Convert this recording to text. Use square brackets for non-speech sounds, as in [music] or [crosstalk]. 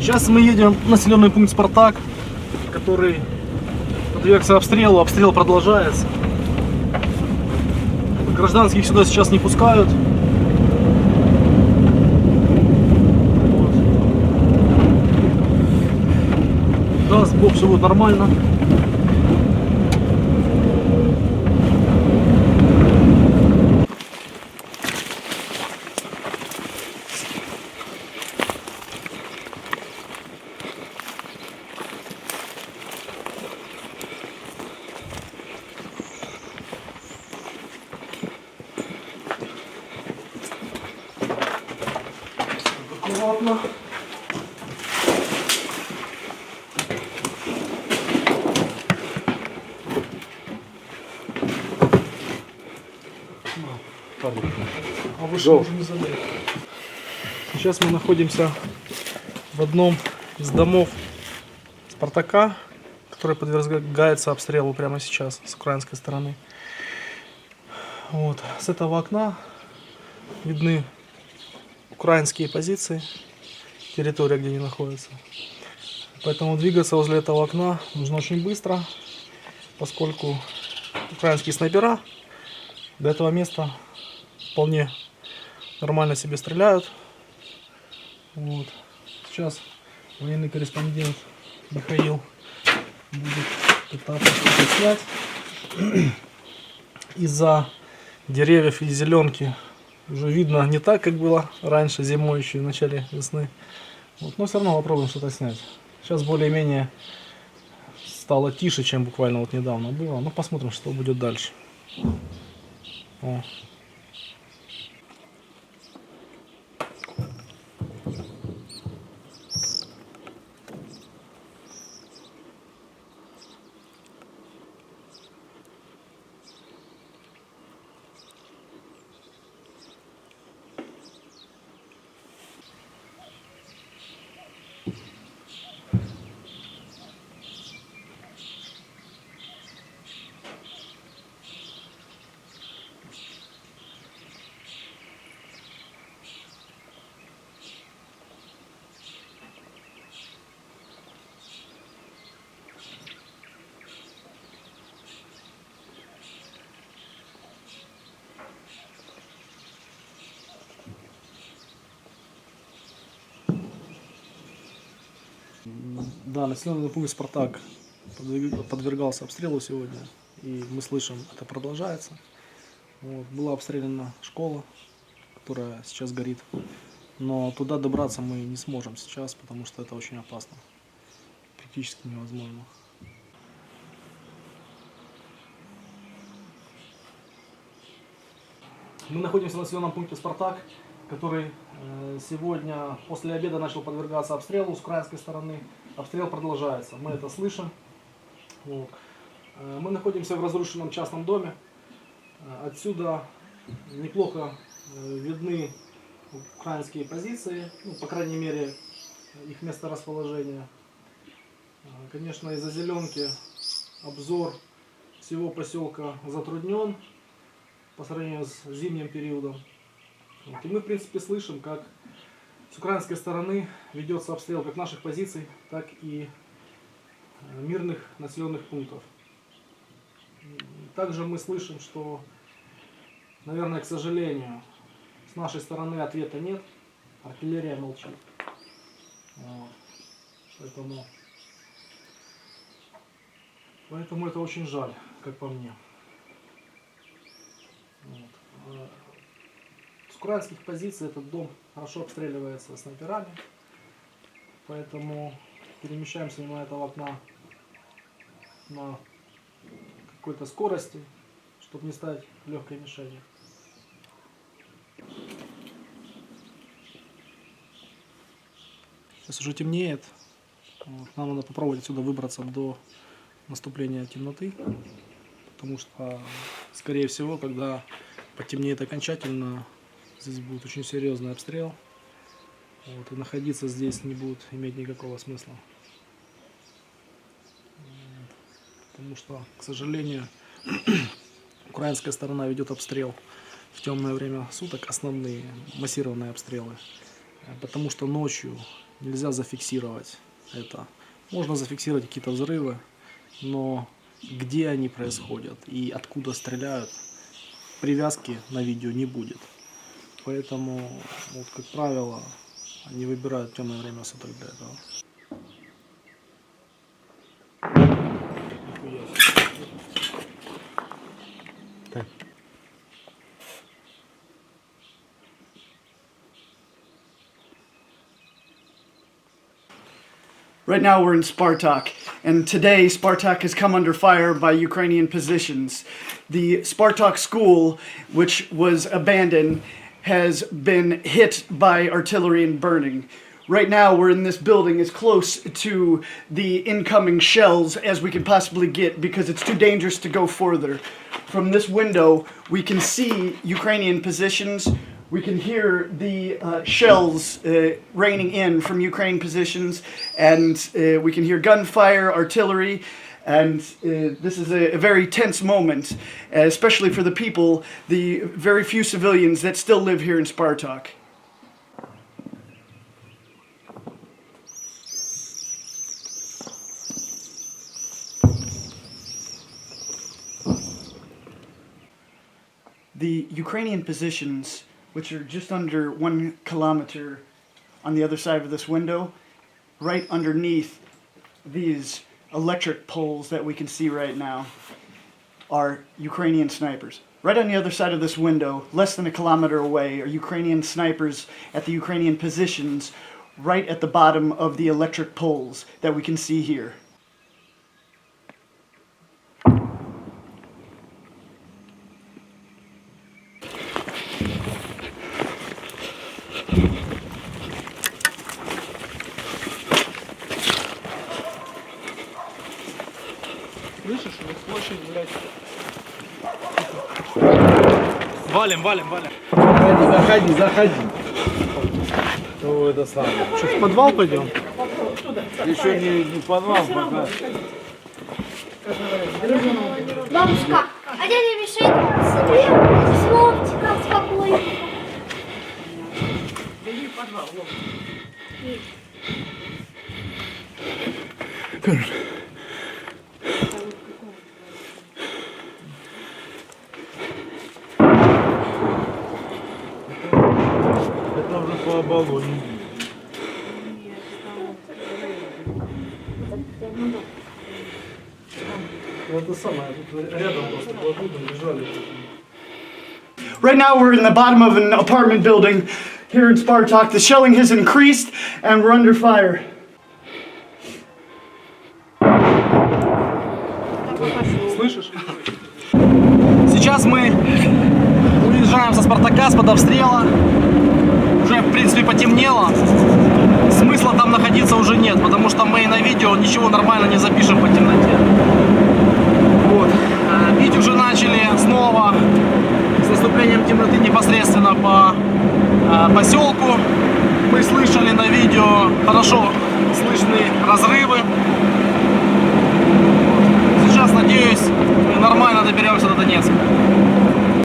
Сейчас мы едем в населенный пункт Спартак, который подвергся обстрелу. Обстрел продолжается. Гражданских сюда сейчас не пускают. Вот. Даст Бог, все будет нормально. А вы что, уже не забыли? Сейчас мы находимся в одном из домов Спартака, который подвергается обстрелу прямо сейчас с украинской стороны. Вот. С этого окна видны украинские позиции, территория, где они находятся. Поэтому двигаться возле этого окна нужно очень быстро, поскольку украинские снайпера до этого места вполне нормально себе стреляют. Вот. Сейчас военный корреспондент Михаил будет пытаться снять. [clears throat] Из-за деревьев и зеленки уже видно не так, как было раньше, зимой еще, в начале весны. Вот, но все равно попробуем что-то снять. Сейчас более-менее стало тише, чем буквально вот недавно было. Ну, посмотрим, что будет дальше. О. Да, населенный пункт Спартак подвергался обстрелу сегодня. И мы слышим, это продолжается. Вот, была обстреляна школа, которая сейчас горит. Но туда добраться мы не сможем сейчас, потому что это очень опасно. Практически невозможно. Мы находимся в населенном пункте Спартак, который э, сегодня после обеда начал подвергаться обстрелу с украинской стороны. Обстрел продолжается, мы это слышим. Вот. Э, Мы находимся в разрушенном частном доме. Э, Отсюда неплохо видны украинские позиции, ну, по крайней мере, их место расположения. Э, Конечно, из-за зеленки обзор всего поселка затруднен по сравнению с зимним периодом. Вот. И мы, в принципе, слышим, как с украинской стороны ведется обстрел как наших позиций, так и э, мирных населенных пунктов. Также мы слышим, что, наверное, к сожалению, с нашей стороны ответа нет, артиллерия молчит. Вот. Поэтому, поэтому это очень жаль, как по мне. Вот. Э, С украинских позиций этот дом хорошо обстреливается снайперами, поэтому перемещаемся мимо этого окна на какой-то скорости, чтобы не стать легкой мишенью. Сейчас уже темнеет. Вот, Нам надо попробовать отсюда выбраться до наступления темноты, потому что, скорее всего, когда потемнеет окончательно, здесь будет очень серьезный обстрел. Вот, и находиться здесь не будет иметь никакого смысла. Потому что, к сожалению, [clears throat] украинская сторона ведет обстрел в темное время суток, основные массированные обстрелы. потому что ночью нельзя зафиксировать это. Можно зафиксировать какие-то взрывы, но где они происходят и откуда стреляют, привязки на видео не будет. Поэтому, вот, как правило, они выбирают темное время суток для этого. Нихуя себе. Right now we're in Spartak, and today Spartak has come under fire by Ukrainian positions. The Spartak school, which was abandoned, has been hit by artillery and burning. Right now we're in this building as close to the incoming shells as we can possibly get because it's too dangerous to go further. From this window, we can see Ukrainian positions. We can hear the uh, shells uh, raining in from Ukraine positions, and uh, we can hear gunfire, artillery, and uh, this is a, a very tense moment, uh, especially for the people, the very few civilians that still live here in Spartak. The Ukrainian positions, which are just under one kilometer on the other side of this window, right underneath these electric poles that we can see right now, are Ukrainian snipers. Right on the other side of this window, less than a kilometer away, are Ukrainian snipers at the Ukrainian positions right at the bottom of the electric poles that we can see here. Слышишь, вот площадь, блядь. Валим, валим, валим. Заходи, заходи. Ну, это самое. Что, в подвал пойдем? Еще не, не подвал пока. Бабушка, а дядя Мишель себе с Вовчиком спокойно. Это уже по оболоне. Это самое, тут рядом просто плотно лежали. Right now, we're in the bottom of an apartment building here in Spartak. The shelling has increased, and we're under fire. Слышишь? Сейчас мы уезжаем со Спартака, с под обстрела. Принципе, потемнело. Смысла там находиться уже нет, потому что мы на видео ничего нормально не запишем по темноте. Вот. Э, Бить уже начали снова с наступлением темноты непосредственно по э, поселку. Мы слышали на видео хорошо слышны разрывы. Сейчас, надеюсь, нормально доберемся до Донецка.